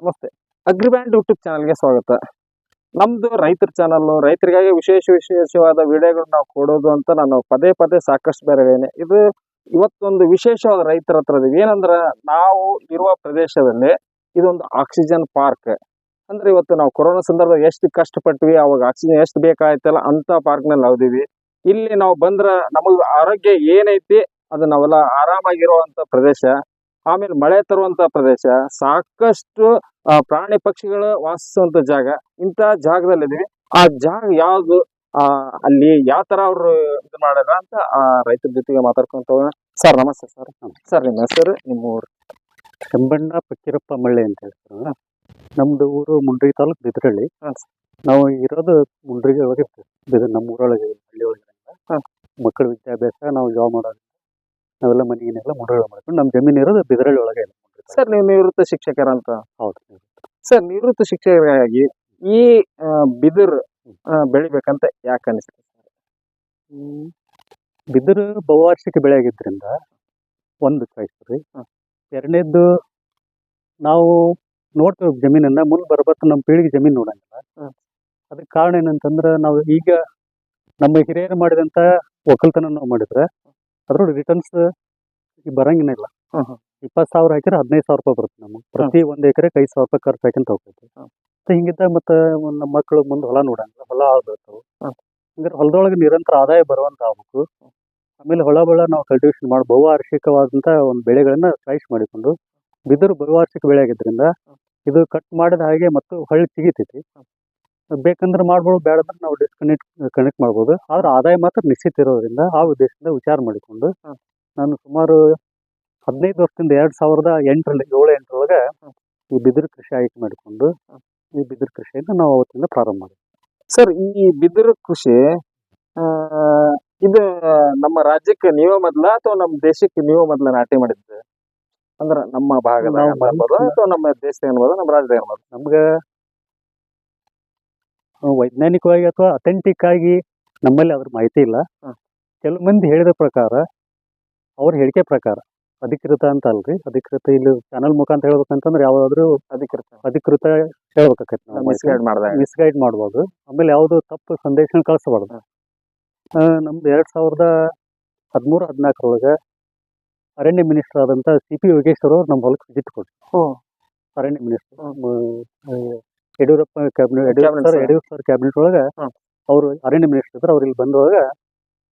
ನಮಸ್ತೆ. ಅಗ್ರಿಬ್ಯಾಂಡ್ ಯೂಟ್ಯೂಬ್ ಚಾನಲ್ಗೆ ಸ್ವಾಗತ. ನಮ್ದು ರೈತರ ಚಾನಲ್, ರೈತರಿಗಾಗಿ ವಿಶೇಷ ವಿಶೇಷವಾದ ವಿಡಿಯೋಗಳು ನಾವು ಕೊಡೋದು ಅಂತ ನಾನು ಪದೇ ಪದೇ ಸಾಕಷ್ಟು ಬೇರೆ ಇದು ಇವತ್ತೊಂದು ವಿಶೇಷವಾದ ರೈತರ ಹತ್ರ ಏನಂದ್ರ ನಾವು ಇರುವ ಪ್ರದೇಶದಲ್ಲಿ ಇದೊಂದು ಆಕ್ಸಿಜನ್ ಪಾರ್ಕ್. ಅಂದ್ರೆ ಇವತ್ತು ನಾವು ಕೊರೋನಾ ಸಂದರ್ಭದಲ್ಲಿ ಎಷ್ಟು ಕಷ್ಟಪಟ್ವಿ, ಅವಾಗ ಆಕ್ಸಿಜನ್ ಎಷ್ಟು ಬೇಕಾಯ್ತಲ್ಲ ಅಂತ ಪಾರ್ಕ್ನಲ್ಲಿ ನಾವಿದೀವಿ ಇಲ್ಲಿ ನಾವು ಬಂದ್ರ ನಮಗ್ ಆರೋಗ್ಯ ಏನೈತಿ, ಅದು ನಾವೆಲ್ಲ ಆರಾಮಾಗಿರುವಂತ ಪ್ರದೇಶ. ಆಮೇಲೆ ಮಳೆ ತರುವಂತ ಪ್ರದೇಶ ಸಾಕಷ್ಟು ಪ್ರಾಣಿ ಪಕ್ಷಿಗಳು ವಾಸಿಸುವಂತ ಜಾಗ ಇಂತ ಜಾಗದಲ್ಲಿದ್ದೀವಿ ಆ ಜಾಗ ಯಾವ್ದು? ಆ ಅಲ್ಲಿ ಯಾವ ತರ ಅವ್ರು ಇದು ಮಾಡ್ಯಾರ ಅಂತ ಆ ರೈತರ ಜೊತೆಗೆ ಮಾತಾಡ್ಕೊಂತ ಹೋಗೋಣ. ಸರ್ ನಮಸ್ತೆ ಸರ್. ಸರ್ ನಿಮ್ಮ ಹೆಸರು? ನಿಮ್ಮ ಊರು? ಕೆಂಬಣ್ಣ ಪಕ್ಕೀರಪ್ಪ ಮಳ್ಳಿ ಅಂತ ಹೇಳ್ತಾರ ನಮ್ದು ಊರು ಮುಂಡ್ರಿ ತಾಲೂಕು ಬಿದ್ರಳ್ಳಿ. ಹಾಂ ನಾವು ಇರೋದು ಮುಂಡ್ರಿಗೆ ಒಳಗೆ ಇರ್ತೀವಿ ಬಿದ್ರೆ ನಮ್ಮ ಊರೊಳಗೆ ಹಳ್ಳಿ ಒಳಗೆ ಮಕ್ಕಳ ವಿದ್ಯಾಭ್ಯಾಸ ನಾವು ಜಾಬ್ ಮಾಡೋದು ನಾವೆಲ್ಲ ಮನೆಯನ್ನೆಲ್ಲ ಮುಂಡ್ರೊಳಗೆ ಮಾಡ್ಕೊಂಡು ನಮ್ಮ ಜಮೀನು ಇರೋದು ಬಿದರಳ್ಳಿ ಒಳಗೆ ಇಲ್ಲ ಸರ್ ನೀವು ನಿವೃತ್ತ ಶಿಕ್ಷಕರಂತ? ಹೌದು ಸರ್ ನಿವೃತ್ತ ಶಿಕ್ಷಕರಾಗಿ ಈ ಬಿದಿರ್ ಬೆಳಿಬೇಕಂತ ಯಾಕೆ ಅನಿಸ್ತದೆ ಬಿದಿರ್ ಬಿದಿರು ಬಹುವಾರ್ಷಿಕ ಬೆಳೆ ಆಗಿದ್ದರಿಂದ ಒಂದು ಚಾಯ್ಸ್ ರೀ. ಎರಡನೇದ್ದು ನಾವು ನೋಡ್ತೇವೆ ಜಮೀನನ್ನ ಮುಂದೆ ಬರ್ಬತ್ತ ನಮ್ಮ ಪೀಳಿಗೆ ಜಮೀನು ನೋಡಂಗಿಲ್ಲ. ಅದಕ್ಕೆ ಕಾರಣ ಏನಂತಂದ್ರೆ ನಾವು ಈಗ ನಮ್ಮ ಹಿರಿಯರು ಮಾಡಿದಂಥ ಒಕ್ಕಲ್ತನ ನಾವು ಮಾಡಿದ್ರೆ ಅದ್ರೊಳಗೆ ರಿಟರ್ನ್ಸ್ ಬರಂಗಿಲ್ಲ ಇಲ್ಲ. ಹ್ಮ್ ಹ್ಮ್. ಇಪ್ಪತ್ತು ಸಾವಿರ ಹಾಕಿದ್ರೆ ಹದಿನೈದು ಸಾವಿರ ರೂಪಾಯಿ ಬರುತ್ತೆ ನಮಗೆ. ಪ್ರತಿ ಒಂದು ಎಕರೆಗೆ ಐದು ಸಾವಿರ ರೂಪಾಯಿ ಖರ್ಚು ಹಾಕಂತ ಹೋಗ್ತೈತಿ. ಮತ್ತೆ ಹಿಂಗಿದ್ದ ಮತ್ತೆ ನಮ್ಮ ಮಕ್ಕಳು ಮುಂದೆ ಹೊಲ ನೋಡಂಗಿಲ್ಲ ಹೊಲ ಆಗ್ಬೇಕು ಹಾಂ. ಹಂಗಾರೆ ಹೊಲದೊಳಗೆ ನಿರಂತರ ಆದಾಯ ಬರುವಂತ ಆಗ್ಬೇಕು. ಆಮೇಲೆ ಹೊಳ ಬಳ ನಾವು ಕಲ್ಟಿವೇಶನ್ ಮಾಡಿ ಬಹುವಾರ್ಷಿಕವಾದಂತ ಒಂದು ಬೆಳೆಗಳನ್ನ ಚಾಯ್ಸ್ ಮಾಡಿಕೊಂಡು ಬಿದಿರು ಬಹುವಾರ್ಷಿಕ ಬೆಳೆ ಆಗಿದ್ರಿಂದ ಇದು ಕಟ್ ಮಾಡಿದ ಹಾಗೆ ಮತ್ತು ಹೊಳ್ಳಿ ತೆಗಿತೈತಿ ಬೇಕಂದ್ರೆ ಮಾಡ್ಬೋದು ಬೇಡಂದ್ರೆ ನಾವು ಡಿಸ್ಕನೆಕ್ಟ್ ಕನೆಕ್ಟ್ ಮಾಡ್ಬೋದು. ಆದ್ರೆ ಆದಾಯ ಮಾತ್ರ ನಿಶ್ಚಿತ ಇರೋದ್ರಿಂದ ಆ ಉದ್ದೇಶದಿಂದ ವಿಚಾರ ಮಾಡಿಕೊಂಡು ನಾನು ಸುಮಾರು ಹದಿನೈದು ವರ್ಷದಿಂದ ಎರಡ್ ಸಾವಿರದ ಎಂಟರಲ್ಲಿ ಏಳು ಎಂಟರೊಳಗೆ ಈ ಬಿದಿರು ಕೃಷಿ ಆಯ್ಕೆ ಮಾಡಿಕೊಂಡು ಈ ಬಿದಿರು ಕೃಷಿಯಿಂದ ನಾವು ಅವತ್ತಿಂದ ಪ್ರಾರಂಭ ಮಾಡಿದ್ವಿ. ಸರ್ ಈ ಬಿದಿರು ಕೃಷಿ ಇದು ನಮ್ಮ ರಾಜ್ಯಕ್ಕೆ ನೀವೇ ಮೊದ್ಲ ಅಥವಾ ನಮ್ಮ ದೇಶಕ್ಕೆ ನೀವೇ ಮೊದ್ಲ ನಾಟಿ ಮಾಡಿದ್ದು? ಅಂದ್ರೆ ನಮ್ಮ ಭಾಗದ ಅಥವಾ ನಮ್ಮ ದೇಶದ ಏನ್ಬೋದು ನಮ್ಮ ರಾಜ್ಯದ ಏನ್ಬೋದು ನಮ್ಗೆ ವೈಜ್ಞಾನಿಕವಾಗಿ ಅಥವಾ ಅಥೆಂಟಿಕ್ ಆಗಿ ನಮ್ಮಲ್ಲಿ ಅದ್ರ ಮಾಹಿತಿ ಇಲ್ಲ. ಕೆಲವು ಮಂದಿ ಹೇಳಿದ ಪ್ರಕಾರ ಅವ್ರ ಹೇಳಿಕೆ ಪ್ರಕಾರ ಅಧಿಕೃತ ಅಂತ ಅಲ್ರಿ. ಅಧಿಕೃತ ಇಲ್ಲಿ ಚಾನಲ್ ಮುಖಾಂತರ ಹೇಳ್ಬೇಕಂತಂದ್ರೆ ಯಾವ್ದಾದ್ರು ಅಧಿಕೃತ. ಅಧಿಕೃತ ಹೇಳ್ಬೇಕಾಕೈತಿ ನಾವು ಮಿಸ್ಗೈಡ್ ಮಾಡ್ದಾಗ. ಮಿಸ್ಗೈಡ್ ಮಾಡ್ಬೋದು. ಆಮೇಲೆ ಯಾವುದು ತಪ್ಪು ಸಂದೇಶ ಕಳಿಸಬಾರ್ದು. ನಮ್ದು ಎರಡ್ ಸಾವಿರದ ಹದಿಮೂರು ಹದಿನಾಲ್ಕರೊಳಗೆ ಅರಣ್ಯ ಮಿನಿಸ್ಟರ್ ಆದಂತ ಸಿ ಪಿ ಯೋಗೇಶ್ವರ್ ಅವ್ರು ನಮ್ಮ ಹೊಲಕ್ಕೆ ವಿಸಿಟ್ ಕೊಡ್ತಾರೆ. ಅರಣ್ಯ minister. Yediyurappa cabinet Yediyurappa sir. Yediyurappa sir cabinet ಒಳಗೆ ಅವರು ಅರಣ್ಯ ಮಿನಿಸ್ಟರ್ ಇದ್ರು ಅವ್ರು ಇಲ್ಲಿ ಬಂದವಾಗ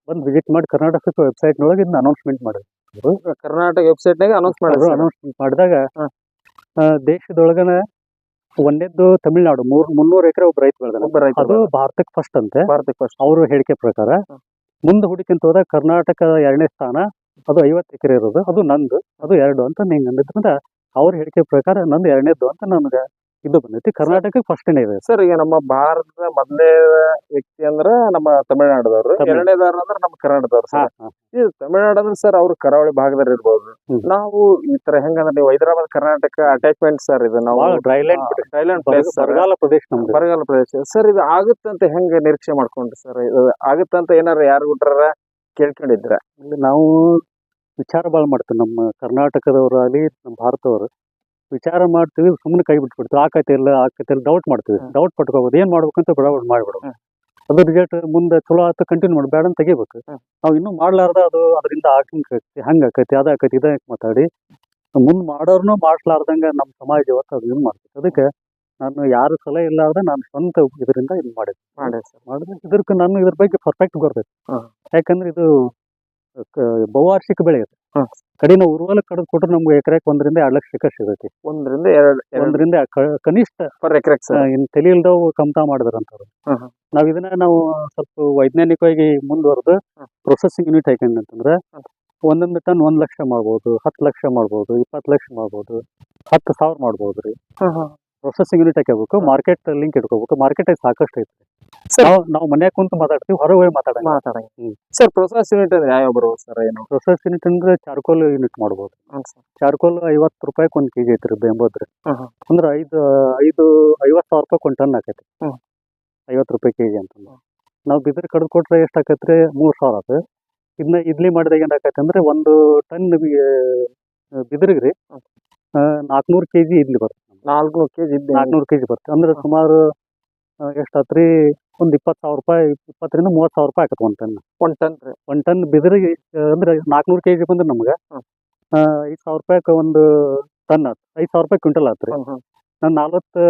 ಬಂದು ವಿಸಿಟ್ ಮಾಡಿ ಕರ್ನಾಟಕ ವೆಬ್ಸೈಟ್ನೊಳಗೆ ಇದನ್ನ ಅನೌನ್ಸ್ಮೆಂಟ್ ಮಾಡಿದ್ರು. ಕರ್ನಾಟಕ ವೆಬ್ಸೈಟ್ ನಾಗ ಅನೌನ್ಸ್ ಮಾಡಿದ್ರು ಅನೌನ್ಸ್ಮೆಂಟ್ ಮಾಡಿದಾಗ ದೇಶದೊಳಗನ ಒಂದೇದ್ದು ತಮಿಳ್ನಾಡು ಮೂರ್ ಮುನ್ನೂರು ಎಕರೆ ಒಬ್ಬ ರೈತ ಬೆಳೆದ ಅದು ಭಾರತಕ್ಕೆ ಫಸ್ಟ್ ಅಂತೆ. ಭಾರತಕ್ಕೆ ಫಸ್ಟ್ ಅವ್ರ ಹೇಳಿಕೆ ಪ್ರಕಾರ. ಮುಂದೆ ಹುಡುಕಿಂತ ಹೋದಾಗ ಕರ್ನಾಟಕ ಎರಡನೇ ಸ್ಥಾನ ಅದು ಐವತ್ತು ಎಕರೆ ಇರೋದು ಅದು ನಂದು ಅದು ಎರಡು ಅಂತ ನಿಂಗೆ ಅಂದಿದ್ರಿಂದ ಅವ್ರ ಹೇಳಿಕೆ ಪ್ರಕಾರ ನಂದು ಎರಡನೇದು ಅಂತ ನನಗೆ ಇದು ಬಂದೈತಿ. ಕರ್ನಾಟಕಕ್ಕೆ ಫಸ್ಟ್ ಇದೆ. ಸರ್ ಈಗ ನಮ್ಮ ಭಾರತದ ಮೊದಲೇ ವ್ಯಕ್ತಿ ಅಂದ್ರ ನಮ್ಮ ತಮಿಳ್ನಾಡದವ್ರು. ತಮಿಳ್. ಎರಡನೇದಾರ ಅಂದ್ರ ನಮ್ಮ ಕರ್ನಾಟಕದವ್ರು ಸರ್. ಇದು ತಮಿಳ್ನಾಡು ಅಂದ್ರೆ ಸರ್ ಅವ್ರು ಕರಾವಳಿ ಭಾಗದಲ್ಲಿ ಇರ್ಬೋದು. ನಾವು ಈ ತರ ಹೆಂಗಂದ್ರೆ ನೀವು ಹೈದರಾಬಾದ್ ಕರ್ನಾಟಕ ಅಟ್ಯಾಚ್ಮೆಂಟ್ ಸರ್ ಇದು ನಾವು. ಡ್ರೈಲ್ಯಾಂಡ್ ಡ್ರೈಲ್ಯಾಂಡ್ ಪ್ಲೇಸ್ ಬರಗಾಲ ಪ್ರದೇಶ ಬರಗಾಲ ಪ್ರದೇಶ. ಸರ್ ಇದು ಆಗುತ್ತಂತ ಹೆಂಗ ನಿರೀಕ್ಷೆ ಮಾಡ್ಕೊಂಡ್ರಿ ಸರ್? ಇದು ಆಗುತ್ತಂತ ಏನಾರ ಯಾರು ಬಿಟ್ರಾರ ಕೇಳ್ಕೊಂಡಿದ್ರ ನಾವು ವಿಚಾರ ಭಾಳ ಮಾಡ್ತೀವಿ. ನಮ್ಮ ಕರ್ನಾಟಕದವರಾಗಲಿ ನಮ್ಮ ಭಾರತದವರು. ವಿಚಾರ ಮಾಡ್ತೀವಿ ಸುಮ್ಮನೆ ಕೈ ಬಿಟ್ಬಿಡ್ತೀವಿ. ಆಕೈತೆ ಇಲ್ಲ ಆಕೈತೆ ಇಲ್ಲ ಡೌಟ್ ಮಾಡ್ತೀವಿ. ಡೌಟ್ ಪಟ್ಕೋಬೋದು. ಏನ್ ಮಾಡ್ಬೇಕಂತ ಬಡಬಡ್ ಮಾಡ್ಬಿಡೋದು. ಅದು ಅದ್ರ ರಿಸಲ್ಟ್ ಮುಂದೆ ಚಲೋ ಆತ ಕಂಟಿನ್ಯೂ ಮಾಡಿ ಬೇಡ ಅಂತ ತೆಗಿಬೇಕು. ನಾವು ಇನ್ನೂ ಮಾಡ್ಲಾರ್ದ ಅದು ಅದರಿಂದ ಆಗಂಕೈತಿ ಹಂಗ ಆಕೈತಿ ಅದ ಆಕೈತಿ ಇದ ಮಾತಾಡಿ. ಮುಂದ್ ಮಾಡೋರ್ನು ಮಾಡ್ಲಾರ್ದಂಗ ನಮ್ಮ ಸಮಾಜ ಇವತ್ತು ಅದು ಇದು ಮಾಡ್ಬೇಕು ಅದಕ್ಕೆ ನಾನು ಯಾರು ಸಲಹೆ ಇಲ್ಲಾರ್ದ ನಾನು ಸ್ವಂತ ಇದರಿಂದ ಇದು ಮಾಡಿದ್ದೆ ಮಾಡಿದ್ರೆ ಇದ್ರಕ್ಕೆ ನಾನು ಇದ್ರ ಬಗ್ಗೆ ಪರ್ಫೆಕ್ಟ್ ಬರ್ತೈತಿ ಯಾಕಂದ್ರೆ ಇದು ಬಹುವಾರ್ಷಿಕ ಬೆಳೆ ಇದು ಹ್ಮ್. ಕಡೆ ಕಡದ್ ಕೊಟ್ರು ನಮ್ಗೆ ಎಕರೆಕ್ ಒಂದರಿಂದ ಎರಡು ಲಕ್ಷ ಸಿಕ್ಕ ಸಿಗೈತಿ ಒಂದರಿಂದ ಎರಡು ಒಂದರಿಂದ ಕನಿಷ್ಠ ಪರ್ ಎಕರೆ ಸರ್ ಇನ್ ತಲೆ ಇಲ್ದವು ಕಮ್ತಾ ಮಾಡಿದ್ರಂತಾರ. ನಾವ್ ಇದನ್ನ ನಾವು ಸ್ವಲ್ಪ ವೈಜ್ಞಾನಿಕವಾಗಿ ಮುಂದುವರೆದು. ಪ್ರೊಸೆಸಿಂಗ್ ಯೂನಿಟ್ ಹಾಕೊಂಡಂತಂದ್ರೆ ಅಂತಂದ್ರೆ ಒಂದೊಂದು ಟನ್ ಒಂದ್ ಲಕ್ಷ ಮಾಡ್ಬೋದು ಹತ್ತು ಲಕ್ಷ ಮಾಡ್ಬೋದು ಇಪ್ಪತ್ತು ಲಕ್ಷ ಮಾಡ್ಬೋದು ಹತ್ತು ಸಾವಿರ ಮಾಡ್ಬೋದು ರೀ ಪ್ರೊಸೆಸಿಂಗ್ ಯೂನಿಟ್ ಹಾಕಬೇಕು ಮಾರ್ಕೆಟ್ ಲಿಂಕ್ ಇಟ್ಕೋಬೇಕು. ಮಾರ್ಕೆಟ್ ಸಾಕಷ್ಟು ಐತೆ. Sir. ನಾವು ನಾವು ಮನ್ಯಾಗ ಕುಂತು ಮಾತಾಡ್ತೀವಿ ಹೊರಗೆ ಹೋಗಿ ಮಾತಾಡಂಗ ಸರ್ ಪ್ರೊಸೆಸ್ ಯೂನಿಟ್ ಅಂದ್ರೆ ಯಾವ ಬರ್ಬೋದು ಸರ್ ಏನು? ಪ್ರೊಸೆಸ್ ಯೂನಿಟ್ ಅಂದ್ರೆ ಚಾರ್ಕೋಲ್ ಯೂನಿಟ್ ಮಾಡ್ಬೋದು. ಸರ್. ಚಾರ್ಕೋಲ್ ಐವತ್ತು ರೂಪಾಯಿ ಒಂದು ಕೆಜಿ ಐತ್ರಿ ಬೆಂಬೋದ್ರಿ. ಅಂದ್ರೆ ಐದು ಐದು ಐವತ್ತು ಸಾವಿರ ರೂಪಾಯಿ ಒಂದು ಟನ್ ಆಕೈತಿ. ಐವತ್ತು ರೂಪಾಯಿ ಕೆಜಿ ಅಂತಂದ್ರೆ. ನಾವು ಬಿದಿರು ಕಡ್ದು ಕೊಟ್ರೆ ಎಷ್ಟು ಆಕೈತ್ರಿ ಮೂರು ಸಾವಿರ ಆತು. ಇದನ್ನ ಇಡ್ಲಿ ಮಾಡಿದಾಗ ಏನ್ ಆಕೈತಿ ಅಂದ್ರೆ ಒಂದು ಟನ್ ಬಿದಿರಿಗೆ ರೀ ನಾಲ್ಕುನೂರು ಕೆಜಿ ಇಡ್ಲಿ ಬರುತ್ತೆ ನಾಲ್ಕುನೂರು ಕೆಜಿ ಇದ್ದ ನಾಲ್ಕುನೂರು ಕೆಜಿ ಬರುತ್ತೆ. ಅಂದ್ರೆ ಸುಮಾರು ಎಷ್ಟು ಆತ್ರಿ? ಒಂದು ಇಪ್ಪತ್ತು ಸಾವಿರ ರೂಪಾಯಿ ಇಪ್ಪತ್ತರಿಂದ ಮೂವತ್ತು ಸಾವಿರ ರೂಪಾಯಿ ಆಗತ್ತೆ ಒಂದ್ ಟನ್. ಒಂದ್ ಟನ್ ರೀ. ಒಂದ್ ಟನ್ ಬಿದಿರಿಗೆ ಅಂದ್ರೆ ನಾಲ್ಕುನೂರು ಕೆಜಿ ಬಂದ್ರೆ ನಮ್ಗೆ. ಐದು ಸಾವಿರ ರೂಪಾಯಿಗೆ ಒಂದು ಟನ್ ಆತು. ಐದು ಸಾವಿರ ರೂಪಾಯಿ ಕ್ವಿಂಟಲ್ ಆತ್ರಿ. ರೀ. ನಾನು ನಲ್ವತ್ತು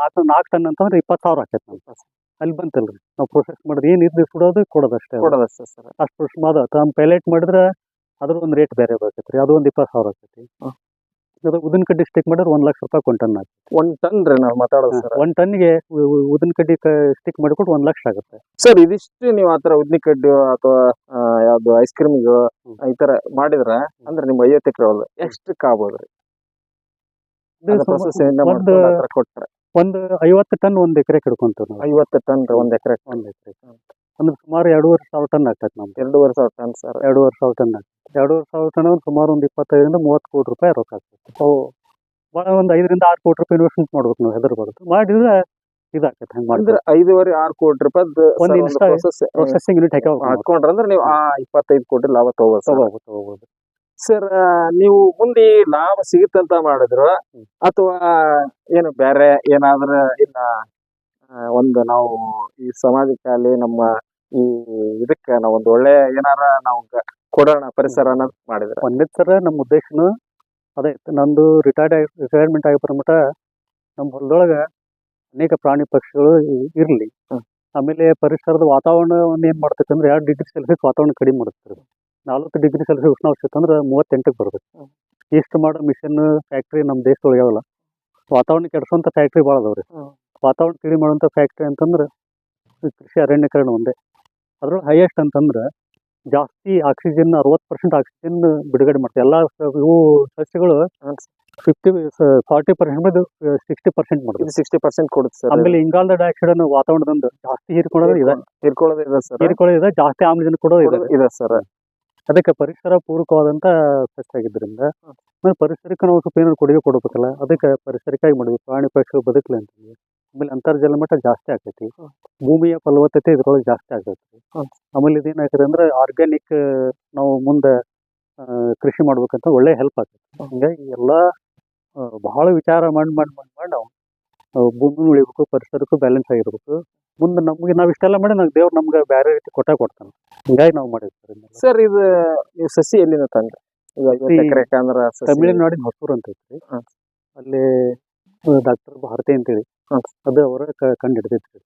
ನಾಲ್ಕು ನಾಲ್ಕು ಟನ್ ಅಂತಂದ್ರೆ ಇಪ್ಪತ್ತು ಸಾವಿರ ಆಕೈತೆ ನಮ್ಗೆ. ಅಲ್ಲಿ ಬಂತಲ್ರಿ. ನಾವು ಪ್ರೊಸೆಸ್ ಮಾಡೋದು ಏನು ಇದ್ದು ಸುಡೋದು ಕೊಡೋದು ಅಷ್ಟೇ ಕೊಡೋದಷ್ಟೇ ಸರ್. ಅಷ್ಟು ಪ್ರೊಸೆಸ್ ಮಾಡೋದು ಪೈಲೇಟ್ ಮಾಡಿದ್ರೆ ಅದ್ರ ಒಂದು ರೇಟ್ ಬೇರೆ ಬರ್ತೈತ್ರಿ. ಅದು ಒಂದು ಇಪ್ಪತ್ತು ಸಾವಿರ ಆಕೈತಿ. ಹ್ಮ್. ಉದ್ದಿನ ಉದಿನ ಕಡ್ಡಿ ಸ್ಟಿಕ್ ಮಾಡಿದ್ರೆ ಒಂದ್ ಲಕ್ಷ ರೂಪಾಯಿ ಕೊಂಟನ್ ಒಂದ್ ಟನ್ ರೀ ನಾವು ಮಾತಾಡೋದು ಸರ್. ಒಂದ್ ಟನ್ಗೆ ಉದ್ದಿನ ಕಡ್ಡಿ ಸ್ಟಿಕ್ ಮಾಡಿಕೊಟ್ಟು ಒಂದ್ ಲಕ್ಷ ಆಗುತ್ತೆ. ಸರ್ ಇದಿಷ್ಟು ನೀವು ಆತರ ಉದ್ದಿನ ಕಡ್ಡಿ ಅಥವಾ ಆ, ಯಾವ್ದು ಐಸ್ ಕ್ರೀಮ್. ಈ ತರ ಮಾಡಿದ್ರ ಅಂದ್ರೆ ನಿಮ್ ಐವತ್ತು ಎಕರೆ ಹೊಲ ಎಷ್ಟಕ್ಕೆ ಆಗ್ಬೋದ್ರಿ ಒಂದ್ ಒಂದು ಮಾಡ್ಕೊಂಡು ಕೊಟ್ರೆ. ಒಂದು ಐವತ್ತು ಟನ್ ಒಂದ್ ಎಕರೆ ಕಿಡ್ಕೊಂತ ನಾವು. ಐವತ್ತು ಟನ್ ಒಂದ್ ಎಕರೆ ಒಂದ್ ಎಕರೆ ಅಂದ್ರೆ ಸುಮಾರು ಎರಡೂವರೆ ಸಾವಿರ ಟನ್ ಆಗ್ತೈತೆ ನಮ್ದು. ಎರಡೂವರೆ ಸಾವಿರ ಟನ್ ಸರ್. ಎರಡೂವರೆ ಸಾವಿರ ಟನ್ ಆಗ್ತದೆ ಎರಡೂವರೆ ಸಾವಿರ ಟನ್ ಅಂದ್ರೆ ಸುಮಾರು ಒಂದು ಇಪ್ಪತ್ತೈದರಿಂದ ಮೂವತ್ತು ಕೋಟಿ ರೂಪಾಯಿ ರೊಕ್ಕ ಆಗ್ತೈತೆ. ಅವು ಭಾಳ ಒಂದು ಐದರಿಂದ ಆರು ಕೋಟಿ ರೂಪಾಯಿ ಇನ್ವೆಸ್ಟ್ಮೆಂಟ್ ಮಾಡ್ಬೇಕು ನಾವು ಹೆದರ್ ಬರುತ್ತೆ ಮಾಡಿದ್ರೆ ಇದಾಗ್ತೈತೆ ಹಂಗೆ ಮಾಡಿದ್ರೆ ಐದೂವರೆ ಆರು ಕೋಟಿ ರೂಪಾಯಿ ಒಂದ್ ಪ್ರೊಸೆಸಿಂಗ್ ಯೂನಿಟ್ ಹಾಕಿ ಹಾಕೊಂಡ್ರೆ ಅಂದ್ರೆ ನೀವು ಆ ಇಪ್ಪತ್ತೈದು ಕೋಟಿ ಲಾಭ ತಗೋಬೋದು ತಗೋಬೋದು ತಗೋಬೋದು. ಸರ್ ನೀವು ಮುಂದೆ ಲಾಭ ಅಂತ ಮಾಡಿದ್ರು ಅಥವಾ ಏನು ಬೇರೆ ಏನಾದ್ರ ಇನ್ನ ಒಂದು ನಾವು ಈ ಸಮಾಜಕ್ಕಾಗಲಿ ನಮ್ಮ ಈ ಇದಕ್ಕೆ ನಾವು ಒಂದು ಒಳ್ಳೆ ಏನಾರ ನಾವು ಕೊಡೋಣ ಪರಿಸರ ಅನ್ನೋದು ಮಾಡಿದ್ರೆ. ಒಂದೇ ಸರ ನಮ್ಮ ಉದ್ದೇಶನು ಅದೇ ನಂದು ರಿಟೈರ್ಡ್ ಆಗಿ ರಿಟೈರ್ಮೆಂಟ್ ಆಗಿ ಬರಮಟ ನಮ್ಮ ಹೊಲದೊಳಗೆ ಅನೇಕ ಪ್ರಾಣಿ ಪಕ್ಷಿಗಳು ಇರ್ಲಿ. ಆಮೇಲೆ ಪರಿಸರದ ವಾತಾವರಣವನ್ನು ಏನ್ ಮಾಡ್ತೈತೆ ಅಂದ್ರೆ ಎರಡು ಡಿಗ್ರಿ ಸೆಲ್ಸಿಯಸ್ ವಾತಾವರಣ ಕಡಿಮೆ ಮಾಡುತ್ತೆ ನಾಲ್ಕು ಡಿಗ್ರಿ ಸೆಲ್ಸಿಯಸ್ ಉಷ್ಣಾಂಶ ಅಂದ್ರೆ ಮೂವತ್ತೆಂಟಕ್ಕೆ ಬರ್ತೈತೆ ಹ್ಮ್. ಇಷ್ಟು ಮಾಡೋ ಮಿಷನ್ ಫ್ಯಾಕ್ಟ್ರಿ ನಮ್ಮ ದೇಶದೊಳಗೆ ಯಾವಲ್ಲ. ವಾತಾವರಣ ಕೆಡಿಸೋಂಥ ಫ್ಯಾಕ್ಟ್ರಿ ಭಾಳ ಅದಾವ್ರಿ. ರೀ ವಾತಾವರಣ ಕಡಿಮೆ ಮಾಡುವಂಥ ಫ್ಯಾಕ್ಟ್ರಿ ಅಂತಂದ್ರೆ ಕೃಷಿ ಅರಣ್ಯೀಕರಣ ಒಂದೇ. ಅದ್ರೊಳಗೆ ಹೈಯೆಸ್ಟ್ ಅಂತಂದ್ರೆ ಜಾಸ್ತಿ ಆಕ್ಸಿಜನ್ ಅರವತ್ತು ಪರ್ಸೆಂಟ್ ಆಕ್ಸಿಜನ್ ಬಿಡುಗಡೆ ಮಾಡ್ತವೆ ಎಲ್ಲ ಇವು ಸಸ್ಯಗಳು. ಫಿಫ್ಟಿ ಫಾರ್ಟಿ ಪರ್ಸೆಂಟ್ ಬಂದು ಸಿಕ್ಸ್ಟಿ ಪರ್ಸೆಂಟ್ ಇದು ಮಾಡ್ತಾರೆ ಸಿಕ್ಸ್ಟಿ ಪರ್ಸೆಂಟ್ ಕೊಡುತ್ತೆ ಸರ್. ಆಮೇಲೆ ಇಂಗಾಲದ ಡೈಆಕ್ಸೈಡ್ ಅನ್ನು ವಾತಾವರಣದಿಂದ ಜಾಸ್ತಿ ಹೀರ್ಕೊಳ್ಳೋದು ಇದೆ. ಹೀರ್ಕೊಳ್ಳೋದು ಇದೆ ಸರ್. ಹೀರ್ಕೊಳ್ಳೋದು ಇದೆ ಜಾಸ್ತಿ ಆಮ್ಲಜನಕ ಕೊಡೋದು ಇದೆ. ಇದೆ ಸರ್. ಅದಕ್ಕೆ ಪರಿಸರ ಪೂರಕವಾದಂತ ಸಸ್ಯ ಆಗಿದ್ದರಿಂದ ಆಮೇಲೆ ಪರಿಸರಕ್ಕೆ ನಾವು ಸ್ವಲ್ಪ ಏನಾದ್ರು ಕೊಡುಗೆ ಕೊಡಬೇಕಲ್ಲ ಅದಕ್ಕೆ ಪರಿಸರಕ್ಕಾಗಿ ಮಾಡಿದ್ವಿ. ಪ್ರಾಣಿ ಪಕ್ಷಿಗಳು ಬದುಕಲಿ ಅಂತಂದ್ವಿ. ಆಮೇಲೆ ಅಂತರ್ಜಲ ಮಟ್ಟ ಜಾಸ್ತಿ ಆಗ್ತೈತಿ. ಭೂಮಿಯ ಫಲವತ್ತತೆ ಇದ್ರೊಳಗೆ ಜಾಸ್ತಿ ಆಗ್ತೈತಿ. ಆಮೇಲೆ ಇದೇನಾಗ್ತದೆ ಅಂದ್ರೆ ಆರ್ಗ್ಯಾನಿಕ್ ನಾವು ಮುಂದೆ ಕೃಷಿ ಮಾಡ್ಬೇಕಂತ ಒಳ್ಳೆ ಹೆಲ್ಪ್ ಆಗ್ತೈತಿ. ಹಂಗಾಗಿ ಎಲ್ಲ ಬಹಳ ವಿಚಾರ ಮಾಡಿ ಮಾಡಿ ಮಾಡಿ ಮಾಡಿ ನಾವು ಭೂಮಿ ಭೂಮಿನೂ ಉಳಿಬೇಕು ಪರಿಸರಕ್ಕೂ ಬ್ಯಾಲೆನ್ಸ್ ಆಗಿರ್ಬೇಕು. ಮುಂದೆ ನಮ್ಗೆ ನಾವು ಇಷ್ಟೆಲ್ಲ ಮಾಡಿ ನಾವು ದೇವ್ರು ನಮ್ಗೆ ಬೇರೆ ರೀತಿ ಕೊಟ್ಟ ಕೊಡ್ತಾನೆ. ಹಿಂಗಾಗಿ ನಾವು ಮಾಡಿರ್ತಾರೆ ಸರ್ ಇದು ನೀವು ಸಸಿ ಎಲ್ಲಿಂದ ತಂದ್ರೆ? ತಮಿಳುನಾಡಿನ ಹೊಸೂರು ಅಂತ ಐತ್ರಿ. ಅಲ್ಲಿ ಡಾಕ್ಟರ್ ಭಾರತಿ ಅಂತೇಳಿ. ಅದು ಅವರ ಕಂಡು ಹಿಡಿದಿತ್ತು.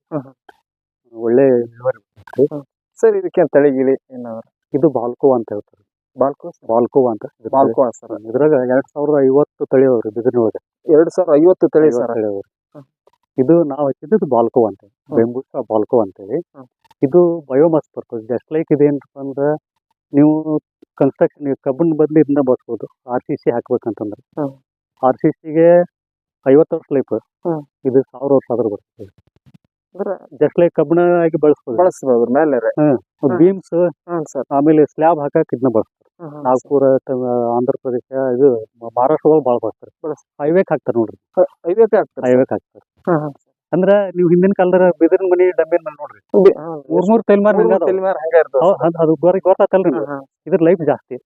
ಒಳ್ಳೆ ಇಳುವರಿ ಬರ್ತೈತ್ರಿ. ಸರ್ ಇದಕ್ಕೆ ತಳಿಗಿಳಿ ಏನಾದ್ರು. ಇದು ಬಾಲ್ಕೋ ಅಂತ ಹೇಳ್ತಾರೆ. ಬಾಲ್ಕೋ ಬಾಲ್ಕೋ ಅಂತ ಬಾಲ್ಕೋ ಸರ್. ತಳಿ. ಇದ್ರಾಗ ಎರಡ್ ಸಾವಿರದ ಐವತ್ತು ತಳಿ ಅವ್ರಿ ಬಿದಿರಿನೊಳಗೆ ಎರಡ್ ಸಾವಿರ ಐವತ್ತು ತಳಿ ಸರ್. ತಳಿ ಅವ್ರಿ. ಇದು ನಾವು ಹಚ್ಚಿದ್ದು ಬಾಲ್ಕೋ ಅಂತ ಬೆಂಬೂಸ ಬಾಲ್ಕೋ ಅಂತೇಳಿ. ಇದು ಬಯೋಮಾಸ್ ಬರ್ತದೆ. ಜಸ್ಟ್ ಲೈಕ್ ಇದೇನಪ್ಪ ಅಂದ್ರೆ ನೀವು ಕನ್ಸ್ಟ್ರಕ್ಷನ್ ಕಬ್ಬನ್ ಬದಲು ಇದನ್ನ ಬಳಸ್ಬೋದು. ಆರ್ ಸಿ ಸಿ ಹಾಕ್ಬೇಕಂತಂದ್ರೆ. ಆರ್ ಸಿ ಸಿಗೆ ಐವತ್ತು ವರ್ಷ ಲೈಫ್ ಹ್ಮ್. ಇದು ಸಾವಿರ ವರ್ಷ ಆದ್ರೂ ಬರ್ತದೆ. ಅಂದ್ರೆ ಜಸ್ಟ್ ಲೈಕ್ ಕಬ್ಬಣ ಆಗಿ ಬಳಸ್ಬೋದು. ಬಳಸ್ಬೋದು ಮೇಲೆ ಹ್ಮ್. Beams sir. ಆಮೇಲೆ ಸ್ಲ್ಯಾಬ್ ಹಾಕಕ್ ಇದನ್ನ ಬಳಸ್ತಾರೆ. ನಾಗ್ಪುರ ತ- ಆಂಧ್ರ ಪ್ರದೇಶ ಇದು ಮ- ಮಹಾರಾಷ್ಟ್ರದಲ್ಲಿ ಭಾಳ ಬಳಸ್ತಾರೆ. ಹೈವೇಕ್ ಹಾಕ್ತಾರೆ ನೋಡ್ರಿ. ಐವತ್ತೇ ಆಗ್ತದೆ ಹೈವೇಕ್ ಹಾಕ್ತಾರೆ ಅಂದ್ರೆ. ಅಂದ್ರ ನೀವು ಹಿಂದಿನ ಕಾಲದ ಬಿದಿರಿನ ಮನೆ ಡಬ್ಬಿನ ಮನೆ ನೋಡ್ರಿ. ಮೂರ್ ಮೂರ್ ತಲೆಮಾರ್ ಮೂರು ಹಂಗ ಅದಾವ. ತಲೆ ಮ್ಯಾಲ್ ಹಂಗ ಇರ್ತದೆ ಅವ್- ಅದ್- ಅದು ಬರೀ ಗೊತ್ತಾತಲ್ರಿ ಹ್ಮ್ ಹ್ಮ್. ಇದ್ರ ಲೈಫ್ ಜಾಸ್ತಿ.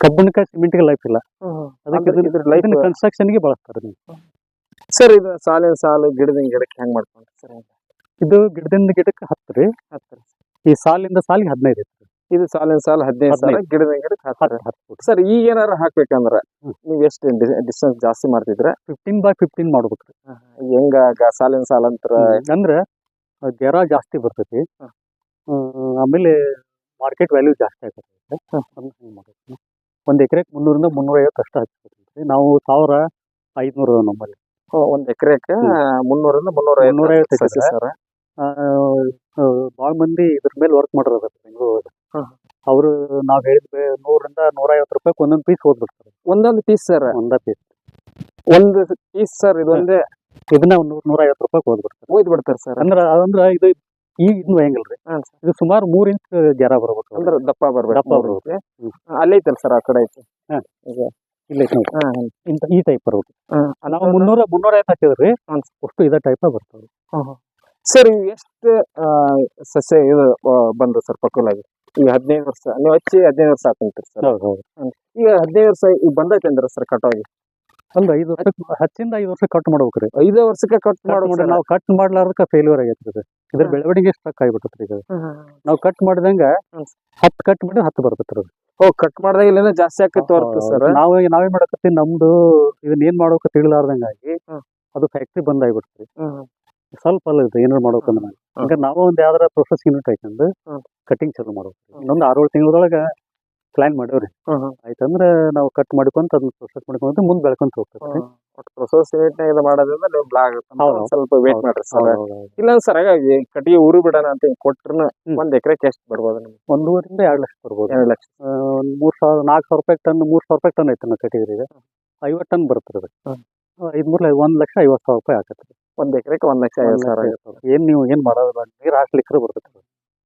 ಕಬ್ಬಿಣಕ್ಕೆ ಸಿಮೆಂಟ್ಗೆ ಲೈಫ್ ಇಲ್ಲ. ಹ್ಮ್ ಹ್ಮ್. ಅದಕ್ಕೆ ಇದ್ರ ಇದನ್ನ ಕನ್ಸ್ಟ್ರಕ್ಷನ್ಗೆ ಬಳಸ್ತಾರೆ ನೀವು. ಸರ್ ಇದು ಸಾಲಿನ ಸಾಲು ಗಿಡದಿಂದ ಗಿಡಕ್ಕೆ ಹೆಂಗ್ ಮಾಡ್ಕೊಂಡ್ರಿ ಸರ್ ಇದು? ಗಿಡದಿಂದ ಗಿಡಕ್ಕೆ ಹತ್ತು ರೀ ಹತ್ತು ಈ ಸಾಲಿಂದ ಸಾಲಿಗೆ ಹದಿನೈದು ಐತ್ರಿ. ಇದು ಸಾಲಿನ ಸಾಲು ಹದಿನೈದು ಸಾಲ ಹದಿನೈದು. ಗಿಡದಿಂದ ಗಿಡಕ್ಕೆ ಹತ್ತು ಹತ್ತು ಫುಟ್ ಸರ್ ಈಗ ಏನಾರ ಹಾಕ್ಬೇಕಂದ್ರ ನೀವು ಎಷ್ಟು ಡಿಸ್ಟೆನ್ಸ್ ಜಾಸ್ತಿ ಮಾಡ್ತಿದ್ರ ಫಿಫ್ಟೀನ್ ಬೈ ಫಿಫ್ಟೀನ್ ಮಾಡ್ಬೇಕ್ರಿ. ಹೆಂಗ ಸಾಲಿನ ಸಾಲ ಅಂತರ? ಅಂದ್ರೆ ಗೆರ ಜಾಸ್ತಿ ಬರ್ತೈತಿ. ಆಮೇಲೆ ಮಾರ್ಕೆಟ್ ವ್ಯಾಲ್ಯೂ ಜಾಸ್ತಿ ಆಗತ್ತೆ ಒಂದು ಎಕರೆಗೆ ಮುನ್ನೂರಿಂದ ಮುನ್ನೂರ ಐವತ್ತು ಅಷ್ಟು ಹಚ್ಬೇಕಂತ್ರಿ ನಾವು ಸಾವಿರ ಐದ್ನೂರು ನಮ್ಮಲ್ಲಿ. ಒಂದ್ ಎಕರೆಕ್ಕೆ. ಮುನ್ನೂರಿಂದ ಮುನ್ನೂರ ಮುನ್ನೂರ ಐವತ್ತು ಸಸಿ ಸರ್. ಭಾಳ ಮಂದಿ ಇದ್ರ ಮೇಲೆ ವರ್ಕ್ ಮಾಡಿರೋದು ಬೆಂಗಳೂರು ಅವರು ನಾವ್ ಹೇಳಿದ ನೂರಿಂದ ನೂರ ಐವತ್ತು ರೂಪಾಯಿ ಒಂದೊಂದು ಪೀಸ್ ಓದ್ಬಿಡ್ತಾರೆ ಒಂದೊಂದು ಪೀಸ್ ಸರ್. ಒಂದ ಪೀಸ್ ಒಂದು ಪೀಸ್ ಸರ್ ಇದೊಂದೇ ಇದನ್ನ ಒಂದ್ ನೂರ ನೂರ ಐವತ್ತು ರೂಪಾಯಿ ಓದ್ಬಿಡ್ತಾರೆ ಓದ್ಬಿಡ್ತಾರೆ ಬಿಡ್ತಾರೆ ಸರ್. ಅಂದ್ರೆ ಅಂದ್ರೆ ಇದು ಈ ಇದನ್ನ ಹೆಂಗಲ್ರಿ? ಹ್ಮ್ ಸರ್. ಇದು ಸುಮಾರು ಮೂರ್ ಇಂಚ್ ಜರ ಬರ್ಬೇಕು. ಅಂದ್ರೆ ದಪ್ಪ ಬರ್ಬೇಕು ದಪ್ಪ ಬರ್ಬೇಕು. ಇಂಚ್. ಅಲ್ಲೇ ಐತಲ್ ಸರ್ ಆ ಕಡೆ ಐತಿ? ಇಲ್ಲ ಇಂತ ಈ ಟೈಪ್ ಬರ್ಬೇಕು ಹ್ಮ್. ನಾವು ಮುನ್ನೂರ ಮುನ್ನೂರ ಐವತ್ತು ಹಾಕಿದ್ರಿ. ಅಷ್ಟು ಇದೇ ಟೈಪ್ ಬರ್ತವೆ ಸರ್ ಎಷ್ಟು ಸಸ್ಯ ಇದು ಬಂದು ಸರ್ ಪಕ್ಕಲಾಗಿ ಈಗ ಹದಿನೈದು ವರ್ಷ ನೀವು ಹಚ್ಚಿ ಹದಿನೈದು ವರ್ಷ ಹಾಕಂತೀರಿ ಸರ್. ಹೌದು ಹೌದು. ಈಗ ಹದಿನೈದು ವರ್ಷ ಈಗ ಬಂದೈತೆ ಅಂದ್ರೆ ಸರ್ ಕಟಾಗಿ ಒಂದು ಐದು ವರ್ಷ ಹತ್ತಿಂದ ಐದು ವರ್ಷ ಕಟ್ ಮಾಡ್ಬೇಕ್ರಿ ಐದೇ ವರ್ಷಕ್ಕೆ ಕಟ್ ಮಾಡೋದು ನಾವು ಕಟ್ ಮಾಡ್ಲಾರ್ದಕ್ಕೆ ಫೇಲ್ಯೂರ್ ಆಗೈತ್ರಿ ಇದು ಇದ್ರ. ಬೆಳವಣಿಗೆ ಸ್ಟ್ರಕ್ ಆಗಿಬಿಟ್ಟತ್ರಿ ಈಗ. ನಾವು ಕಟ್ ಮಾಡಿದಂಗ. ಹತ್ತು ಕಟ್ ಮಾಡಿ ಹತ್ತು ಬರ್ತೈತ್ರಿ ಅದು. ಓ ಕಟ್ ಮಾಡಿದಾಗ ಇಲ್ಲೇನೋ ಜಾಸ್ತಿ ಆಕೈತಿ ಹೊರತು ಸರ್. ನಾವ್ ನಾವೇ ಮಾಡಕತ್ತಿ ನಮ್ದು ಇದನ್ನ ಏನ್ ಮಾಡೋಕೆ ತಿಳಿಲಾರ್ದಂಗಾಗಿ ಅದು ಫ್ಯಾಕ್ಟ್ರಿ ಬಂದ್ ಆಗಿಬಿಡ್ತೀವಿ ಸ್ವಲ್ಪ ಅಲ್ಲ ಇದು ಏನಾರು ಮಾಡ್ಬೇಕಂದ್ರೆ ನಾವು. ಒಂದ್ ಯಾವ್ದಾರ ಪ್ರೊಸೆಸ್ ಯೂನಿಟ್ ಹಾಕೊಂಡು. ಕಟಿಂಗ್ ಚಾಲು ಮಾಡ್ಬೇಕು ಇನ್ನೊಂದು ಆರು ತಿಂಗಳೊಳಗ ಪ್ಲಾನ್ ಮಾಡೇವ್ರಿ. ಆಯ್ತಂದ್ರೆ ನಾವು ಕಟ್ ಮಾಡ್ಕೊಂತ ಅದನ್ನ ಪ್ರೊಸೆಸ್ ಮಾಡ್ಕೊಂತ ಮುಂದೆ ಬೆಳ್ಕೊಂತ ಹೋಗ್ತೇವೆ ಪ್ರೊಸೆಸ್ ಇದು ಮಾಡೋದ್ರಿಂದ ನೀವು ಬ್ಲಾಗ್ ಸ್ವಲ್ಪ ವೇಟ್ ಮಾಡ್ರಿ ಸರ್. ಇಲ್ಲ ಸರ್ ಹಾಗಾಗಿ ಕಟ್ಟಿಗೆ ಊರು ಬಿಡೋಣ ಅಂತ ಹಿಂಗ್ ಕೊಟ್ರನ. ಒಂದ್ ಎಕರೆಗೆ ಎಷ್ಟು ಬರ್ಬೋದು ನಿಮ್ಗೆ? ಒಂದೂವರಿಂದ ಎರಡ್ ಲಕ್ಷ ಬರ್ಬೋದು. ಎರಡು ಲಕ್ಷ. ಒಂದ್ ಮೂರ್ ಸಾವಿರ ನಾಲ್ಕು ಸಾವಿರ ರೂಪಾಯಿ ಟನ್ ಮೂರ್ ಸಾವಿರ ರೂಪಾಯಿ ಟನ್ ಐತೆ ನಮ್ಮ ಕಟ್ಟಿಗೆ ಐವತ್ತು ಟನ್ ಬರ್ತದೆ. ಐದ್ ಮೂರ್ಲ ಒಂದ್ ಲಕ್ಷ ಐವತ್ತು ಸಾವಿರ ರೂಪಾಯಿ ಆಗತ್ತೆ ಒಂದು ಎಕರೆಗೆ ಒಂದ್ ಲಕ್ಷ ಐವತ್ತು ಸಾವಿರ ಏನು ನೀವು ಏನ್ ಮಾಡೋದಿಲ್ಲ ನೀರ್ ಹಾಕ್ಲಿಕ್ಕೆ ಬರ್ತೈತೆ